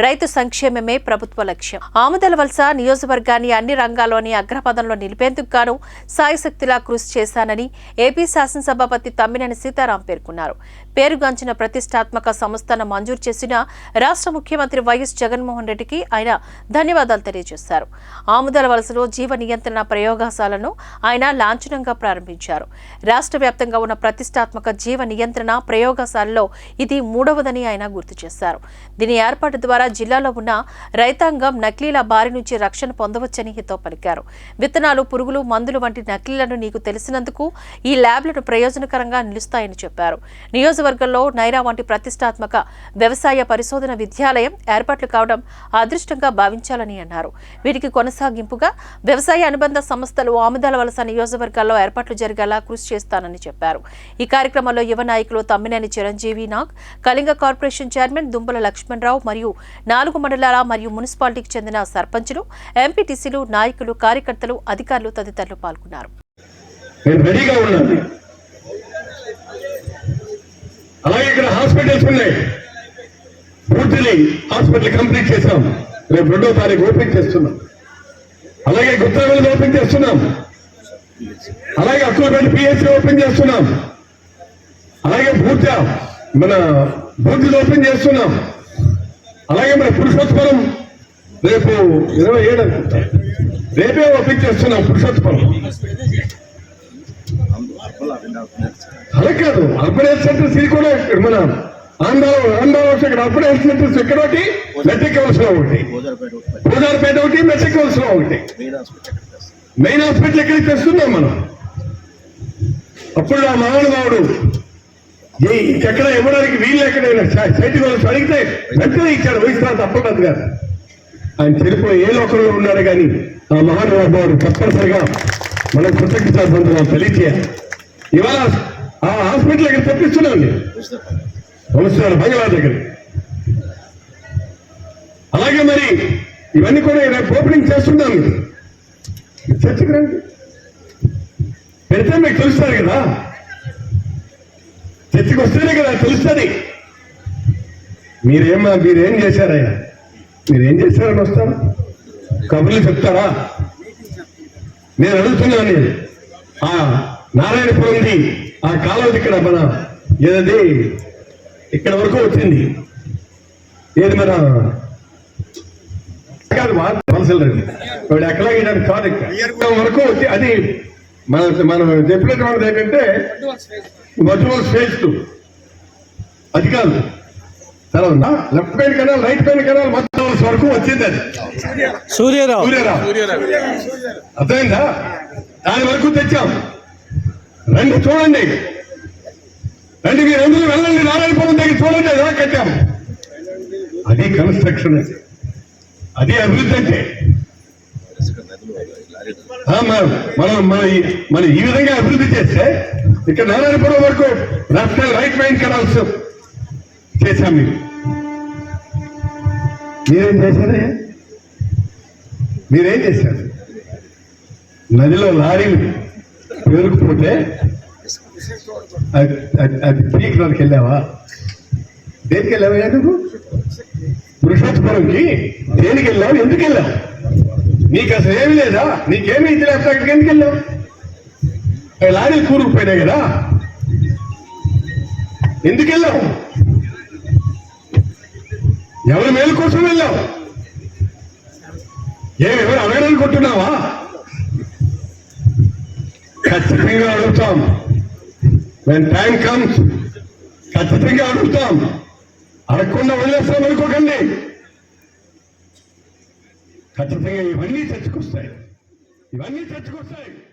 రైతు సంక్షేమమే ప్రభుత్వ లక్ష్యం. ఆముదల వలస నియోజకవర్గాన్ని అన్ని రంగాల్లోని అగ్రపదంలో నిలిపేందుకు గాను సాయశక్తిలా కృషి చేశానని ఏపీ శాసనసభాపతి తమ్మినేని సీతారాం పేర్కొన్నారు. పేరుగాంచిన ప్రతిష్టాత్మక సంస్థను మంజూరు చేసిన రాష్ట్ర ముఖ్యమంత్రి వైఎస్ జగన్మోహన్ రెడ్డికి ఆయన ధన్యవాదాలు తెలియజేశారు. ఆముదల వలసలో జీవ నియంత్రణ ప్రయోగశాలను ఆయన లాంఛనంగా ప్రారంభించారు. రాష్ట్ర వ్యాప్తంగా ఉన్న ప్రతిష్టాత్మక జీవ నియంత్రణ ప్రయోగశాలలో ఇది మూడవదని ఆయన గుర్తు చేశారు. దీని ఏర్పాటు ద్వారా జిల్లాలో ఉన్న రైతాంగం నకిలీల బారి నుంచి రక్షణ పొందవచ్చని హితో పలికారు. విత్తనాలు పురుగులు మందులు వంటి నకిలీలను నీకు తెలిసినందుకు ఈ ల్యాబ్లను ప్రయోజనకరంగా నిలుస్తాయని చెప్పారు. నియోజకవర్గంలో నైరా వంటి ప్రతిష్టాత్మక వ్యవసాయ పరిశోధన విద్యాలయం ఏర్పాట్లు కావడం అదృష్టంగా భావించాలని అన్నారు. వీటికి కొనసాగింపుగా వ్యవసాయ అనుబంధ సంస్థలు ఆముదాల వలస నియోజకవర్గాల్లో ఏర్పాట్లు జరిగేలా కృషి చేస్తానని చెప్పారు. ఈ కార్యక్రమంలో యువ నాయకులు తమ్మినేని చిరంజీవి నాగ్ కళింగ కార్పొరేషన్ చైర్మన్ దుంపల లక్ష్మణరావు మరియు నాలుగు మండలాల మరియు మున్సిపాలిటీకి చెందిన సర్పంచులు ఎంపీటీసీలు నాయకులు కార్యకర్తలు అధికారులు తదితరులు పాల్గొన్నారు. అలాగే ఇక్కడ హాస్పిటల్స్ ఉన్నాయి. పూర్తిని హాస్పిటల్ కంప్లీట్ రేపు రెండో తారీఖు ఓపెన్ చేస్తున్నాం. అలాగే గుత్తవెల్లి ఓపెన్ చేస్తున్నాం. అలాగే పిహెచ్సి ఓపెన్ చేస్తున్నాం. అలాగే పూర్తి మన బూర్తిని ఓపెన్ చేస్తున్నాం. పురుషోత్పలం రేపు ఇరవై ఏడు అనుకుంటా. రేపే ఓపెన్ చేస్తున్నాం పురుషోత్పలం. అలా కాదు అర్బన్ సెంటర్స్ ఇది కూడా మన ఆంధ్రాలో ఆంధ్రాలో ఇక్కడ అర్బన్ సెంటర్స్ ఇక్కడ ఒకటి మెట్రిక్ హౌస్లో ఒకటి. పూజారిపేట ఒకటి మెట్రిక్ హౌస్లో ఒకటి. మెయిన్ హాస్పిటల్ ఎక్కడికి తెస్తున్నాం మనం? అప్పుడు ఆ మహానుభావుడు ఈ ఎక్కడ ఇవ్వడానికి వీళ్ళు ఎక్కడైనా సైట్ వాళ్ళు అడిగితే వెంటనే ఇచ్చాడు వైశ్వనాథ్ అప్పలనాథ్ గారు ఆయన తెలుపులో ఏ లోకంలో ఉన్నాడు కానీ ఆ మహానుభావుడు తప్పనిసరిగా మనం కృతజ్ఞతాబంధులు తెలియజేయాలి ఇవాళ ఆ హాస్పిటల్ దగ్గర తప్పిస్తున్నాను నేను. బంగ్లా దగ్గర. అలాగే మరి ఇవన్నీ కూడా రేపు ఓపెనింగ్ చేస్తున్నాను. చర్చకు రండి. పెడితే మీకు తెలుస్తుంది కదా. చర్చకి వస్తేనే కదా తెలుస్తుంది. మీరేమా మీరేం చేశారయ్యా? మీరేం చేశారని వస్తారా? కబుర్లు చెప్తారా? నేను అడుగుతున్నాను నేను. ఆ నారాయణపురంది ఆ కాలువది ఇక్కడ మన ఏదది ఇక్కడ వరకు వచ్చింది. ఏది మన కాదు వలసలండి వాడు ఎక్కడ వేయడానికి కాదు ఇక్కడ వరకు వచ్చి అది మన మనం చెప్పినటువంటిది ఏంటంటే స్పేస్ టూ? అది కాదు. తర్వాత లెఫ్ట్ పైన కెనాల్ రైట్ పైన కెనాల్ మొత్తం వరకు వచ్చింది అది. సూర్యరావు. సూర్యరావు. అర్థమైందా? దాని వరకు తెచ్చాం. రండి చూడండి. రండి మీరు ఎందుకు వెళ్ళండి. నారాయణపురం దగ్గర చూడండి ఎలా కట్టాం? అది కన్స్ట్రక్షన్ అది అభివృద్ధి అంటే. మనం మన ఈ- మనం ఈ విధంగా అభివృద్ధి చేస్తే ఇక్కడ నారాయణపురం వరకు లెఫ్ట్ రైట్ మైన్ కనాల్సి చేశాం మీరు మీరేం చేశారే? మీరేం చేశారు? నదిలో లారీలు పేరుకుపోతే అది అది- వెళ్ళావా దేనికి వెళ్ళావా? నువ్వు? పురుషోత్తపురంకి దేనికి వెళ్ళావు ఎందుకు వెళ్ళావు నీకు అసలు ఏమీ లేదా? నీకేమీ ఇది లేకపోతే అక్కడికి ఎందుకు వెళ్ళావు? ఆ లారీలు కూరుకుపోయినాయి కదా. ఎందుకు వెళ్ళావు? ఎవరి మేలు కోసం వెళ్ళావు? ఏమి ఎవరు అడగడానుకుంటున్నావా ఖచ్చితంగా అడుగుతాం. వెన్ టైం కమ్స్ ఖచ్చితంగా అడుగుతాం. అడగకుండా వదిలేస్తాం అనుకోకండి. ఖచ్చితంగా ఇవన్నీ చర్చకొస్తాయి. ఇవన్నీ చర్చకొస్తాయి.